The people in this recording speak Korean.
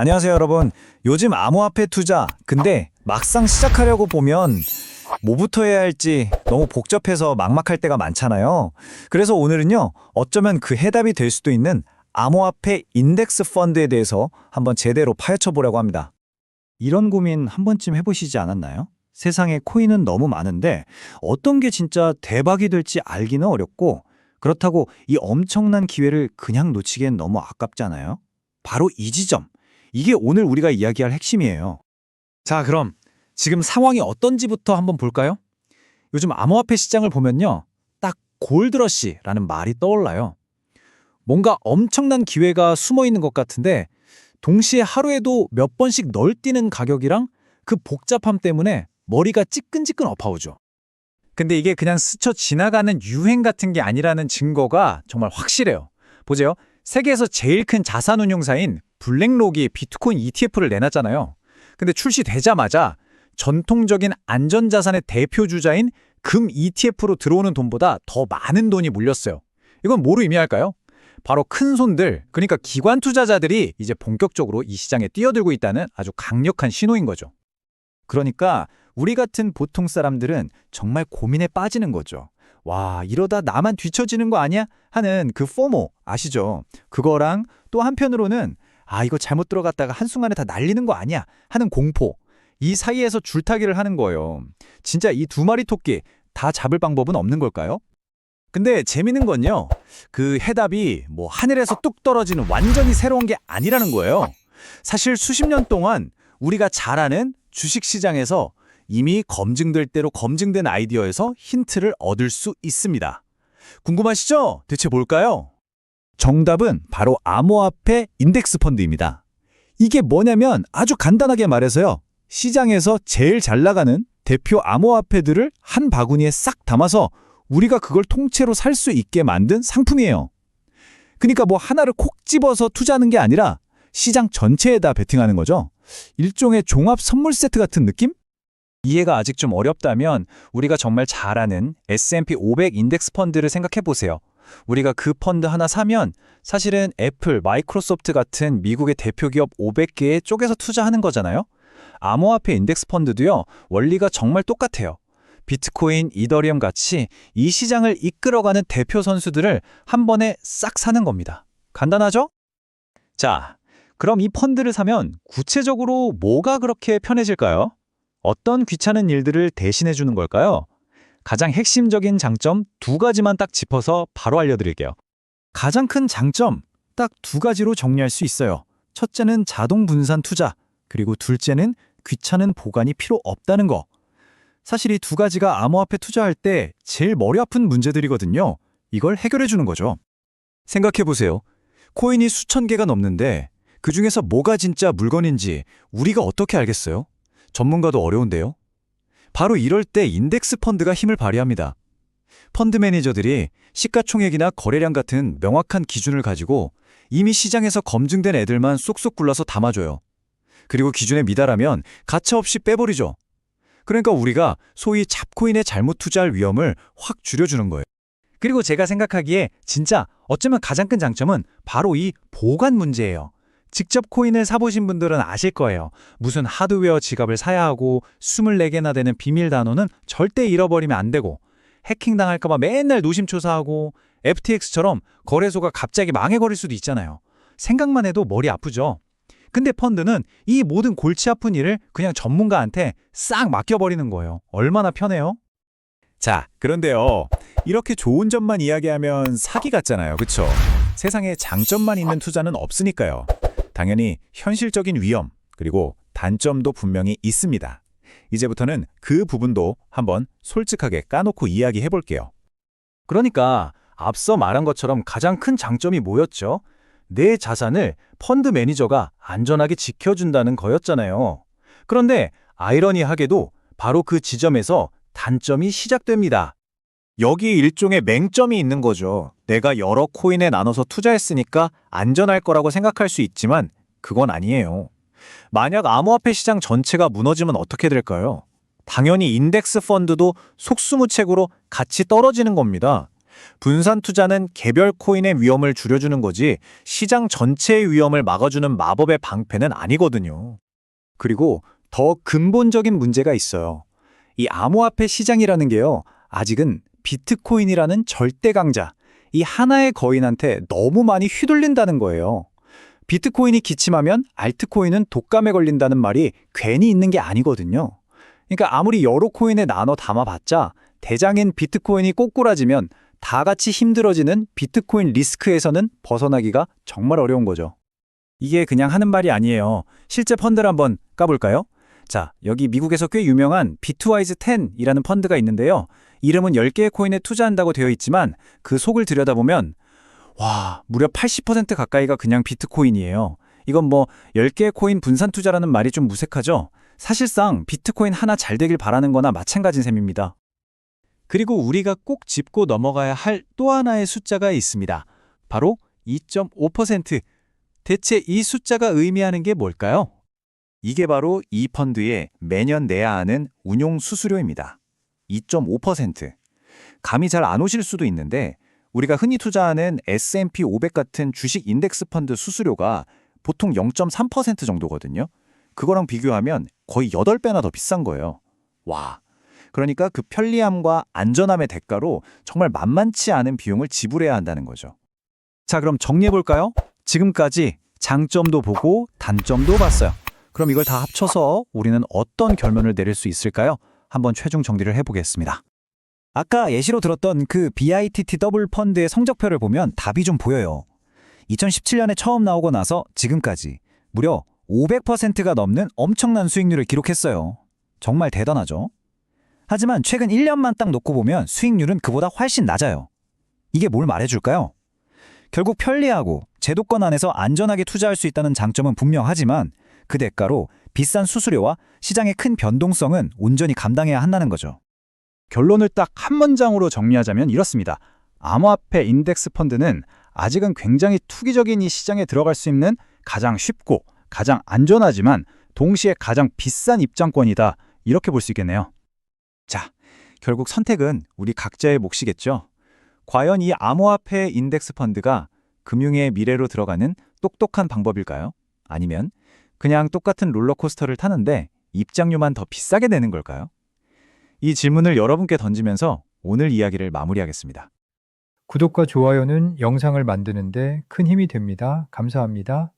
안녕하세요, 여러분. 요즘 암호화폐 투자, 근데 막상 시작하려고 보면 뭐부터 해야 할지 너무 복잡해서 막막할 때가 많잖아요. 그래서 오늘은요, 어쩌면 그 해답이 될 수도 있는 암호화폐 인덱스 펀드에 대해서 한번 제대로 파헤쳐 보려고 합니다. 이런 고민 한 번쯤 해보시지 않았나요? 세상에 코인은 너무 많은데 어떤 게 진짜 대박이 될지 알기는 어렵고 그렇다고 이 엄청난 기회를 그냥 놓치기엔 너무 아깝잖아요. 바로 이 지점. 이게 오늘 우리가 이야기할 핵심이에요. 자, 그럼 지금 상황이 어떤지부터 한번 볼까요? 요즘 암호화폐 시장을 보면요. 딱 골드러시라는 말이 떠올라요. 뭔가 엄청난 기회가 숨어 있는 것 같은데 동시에 하루에도 몇 번씩 널뛰는 가격이랑 그 복잡함 때문에 머리가 찌끈찌끈 엎어오죠. 근데 이게 그냥 스쳐 지나가는 유행 같은 게 아니라는 증거가 정말 확실해요. 보세요. 세계에서 제일 큰 자산운용사인 블랙록이 비트코인 ETF를 내놨잖아요. 근데 출시되자마자 전통적인 안전자산의 대표 주자인 금 ETF로 들어오는 돈보다 더 많은 돈이 몰렸어요. 이건 뭐로 의미할까요? 바로 큰 손들, 그러니까 기관 투자자들이 이제 본격적으로 이 시장에 뛰어들고 있다는 아주 강력한 신호인 거죠. 그러니까 우리 같은 보통 사람들은 정말 고민에 빠지는 거죠. 와, 이러다 나만 뒤처지는 거 아니야? 하는 그 포모 아시죠? 그거랑 또 한편으로는 아, 이거 잘못 들어갔다가 한순간에 다 날리는 거 아니야? 하는 공포. 이 사이에서 줄타기를 하는 거예요. 진짜 이 두 마리 토끼 다 잡을 방법은 없는 걸까요? 근데 재밌는 건요. 그 해답이 뭐 하늘에서 뚝 떨어지는 완전히 새로운 게 아니라는 거예요. 사실 수십 년 동안 우리가 잘 아는 주식 시장에서 이미 검증될 대로 검증된 아이디어에서 힌트를 얻을 수 있습니다. 궁금하시죠? 대체 뭘까요? 정답은 바로 암호화폐 인덱스 펀드입니다. 이게 뭐냐면 아주 간단하게 말해서요. 시장에서 제일 잘 나가는 대표 암호화폐들을 한 바구니에 싹 담아서 우리가 그걸 통째로 살 수 있게 만든 상품이에요. 그러니까 뭐 하나를 콕 집어서 투자하는 게 아니라 시장 전체에다 베팅하는 거죠. 일종의 종합 선물 세트 같은 느낌? 이해가 아직 좀 어렵다면 우리가 정말 잘 아는 S&P 500 인덱스 펀드를 생각해 보세요. 우리가 그 펀드 하나 사면 사실은 애플, 마이크로소프트 같은 미국의 대표 기업 500개에 쪼개서 투자하는 거잖아요. 암호화폐 인덱스 펀드도요. 원리가 정말 똑같아요. 비트코인, 이더리움 같이 이 시장을 이끌어가는 대표 선수들을 한 번에 싹 사는 겁니다. 간단하죠? 자, 그럼 이 펀드를 사면 구체적으로 뭐가 그렇게 편해질까요? 어떤 귀찮은 일들을 대신해 주는 걸까요? 가장 핵심적인 장점 두 가지만 딱 짚어서 바로 알려드릴게요. 가장 큰 장점 딱 두 가지로 정리할 수 있어요. 첫째는 자동 분산 투자, 그리고 둘째는 귀찮은 보관이 필요 없다는 거. 사실 이 두 가지가 암호화폐 투자할 때 제일 머리 아픈 문제들이거든요. 이걸 해결해 주는 거죠. 생각해 보세요. 코인이 수천 개가 넘는데 그 중에서 뭐가 진짜 물건인지 우리가 어떻게 알겠어요? 전문가도 어려운데요. 바로 이럴 때 인덱스 펀드가 힘을 발휘합니다. 펀드 매니저들이 시가총액이나 거래량 같은 명확한 기준을 가지고 이미 시장에서 검증된 애들만 쏙쏙 굴러서 담아줘요. 그리고 기준에 미달하면 가차없이 빼버리죠. 그러니까 우리가 소위 잡코인에 잘못 투자할 위험을 확 줄여주는 거예요. 그리고 제가 생각하기에 진짜 어쩌면 가장 큰 장점은 바로 이 보관 문제예요. 직접 코인을 사보신 분들은 아실 거예요. 무슨 하드웨어 지갑을 사야 하고 24개나 되는 비밀 단어는 절대 잃어버리면 안 되고 해킹 당할까 봐 맨날 노심초사하고 FTX처럼 거래소가 갑자기 망해버릴 수도 있잖아요. 생각만 해도 머리 아프죠. 근데 펀드는 이 모든 골치 아픈 일을 그냥 전문가한테 싹 맡겨버리는 거예요. 얼마나 편해요? 자, 그런데요. 이렇게 좋은 점만 이야기하면 사기 같잖아요. 그쵸? 세상에 장점만 있는 투자는 없으니까요. 당연히 현실적인 위험, 그리고 단점도 분명히 있습니다. 이제부터는 그 부분도 한번 솔직하게 까놓고 이야기해 볼게요. 그러니까 앞서 말한 것처럼 가장 큰 장점이 뭐였죠? 내 자산을 펀드 매니저가 안전하게 지켜준다는 거였잖아요. 그런데 아이러니하게도 바로 그 지점에서 단점이 시작됩니다. 여기 일종의 맹점이 있는 거죠. 내가 여러 코인에 나눠서 투자했으니까 안전할 거라고 생각할 수 있지만 그건 아니에요. 만약 암호화폐 시장 전체가 무너지면 어떻게 될까요? 당연히 인덱스 펀드도 속수무책으로 같이 떨어지는 겁니다. 분산 투자는 개별 코인의 위험을 줄여주는 거지 시장 전체의 위험을 막아주는 마법의 방패는 아니거든요. 그리고 더 근본적인 문제가 있어요. 이 암호화폐 시장이라는 게요. 아직은 비트코인이라는 절대 강자, 이 하나의 거인한테 너무 많이 휘둘린다는 거예요. 비트코인이 기침하면 알트코인은 독감에 걸린다는 말이 괜히 있는 게 아니거든요. 그러니까 아무리 여러 코인에 나눠 담아봤자 대장인 비트코인이 꼬꾸라지면 다 같이 힘들어지는 비트코인 리스크에서는 벗어나기가 정말 어려운 거죠. 이게 그냥 하는 말이 아니에요. 실제 펀드를 한번 까볼까요? 자, 여기 미국에서 꽤 유명한 비트와이즈 10이라는 펀드가 있는데요. 이름은 10개의 코인에 투자한다고 되어 있지만 그 속을 들여다보면 와, 무려 80% 가까이가 그냥 비트코인이에요. 이건 뭐 10개의 코인 분산 투자라는 말이 좀 무색하죠? 사실상 비트코인 하나 잘 되길 바라는 거나 마찬가지인 셈입니다. 그리고 우리가 꼭 짚고 넘어가야 할 또 하나의 숫자가 있습니다. 바로 2.5%. 대체 이 숫자가 의미하는 게 뭘까요? 이게 바로 이 펀드에 매년 내야 하는 운용 수수료입니다. 2.5%. 감이 잘 안 오실 수도 있는데 우리가 흔히 투자하는 S&P 500 같은 주식 인덱스 펀드 수수료가 보통 0.3% 정도거든요. 그거랑 비교하면 거의 8배나 더 비싼 거예요. 와. 그러니까 그 편리함과 안전함의 대가로 정말 만만치 않은 비용을 지불해야 한다는 거죠. 자, 그럼 정리해 볼까요? 지금까지 장점도 보고 단점도 봤어요. 그럼 이걸 다 합쳐서 우리는 어떤 결론을 내릴 수 있을까요? 한번 최종 정리를 해보겠습니다. 아까 예시로 들었던 그 BITT 더블 펀드의 성적표를 보면 답이 좀 보여요. 2017년에 처음 나오고 나서 지금까지 무려 500%가 넘는 엄청난 수익률을 기록했어요. 정말 대단하죠? 하지만 최근 1년만 딱 놓고 보면 수익률은 그보다 훨씬 낮아요. 이게 뭘 말해줄까요? 결국 편리하고 제도권 안에서 안전하게 투자할 수 있다는 장점은 분명하지만 그 대가로 비싼 수수료와 시장의 큰 변동성은 온전히 감당해야 한다는 거죠. 결론을 딱 한 문장으로 정리하자면 이렇습니다. 암호화폐 인덱스 펀드는 아직은 굉장히 투기적인 이 시장에 들어갈 수 있는 가장 쉽고 가장 안전하지만 동시에 가장 비싼 입장권이다. 이렇게 볼 수 있겠네요. 자, 결국 선택은 우리 각자의 몫이겠죠. 과연 이 암호화폐 인덱스 펀드가 금융의 미래로 들어가는 똑똑한 방법일까요? 아니면 그냥 똑같은 롤러코스터를 타는데 입장료만 더 비싸게 내는 걸까요? 이 질문을 여러분께 던지면서 오늘 이야기를 마무리하겠습니다. 구독과 좋아요는 영상을 만드는데 큰 힘이 됩니다. 감사합니다.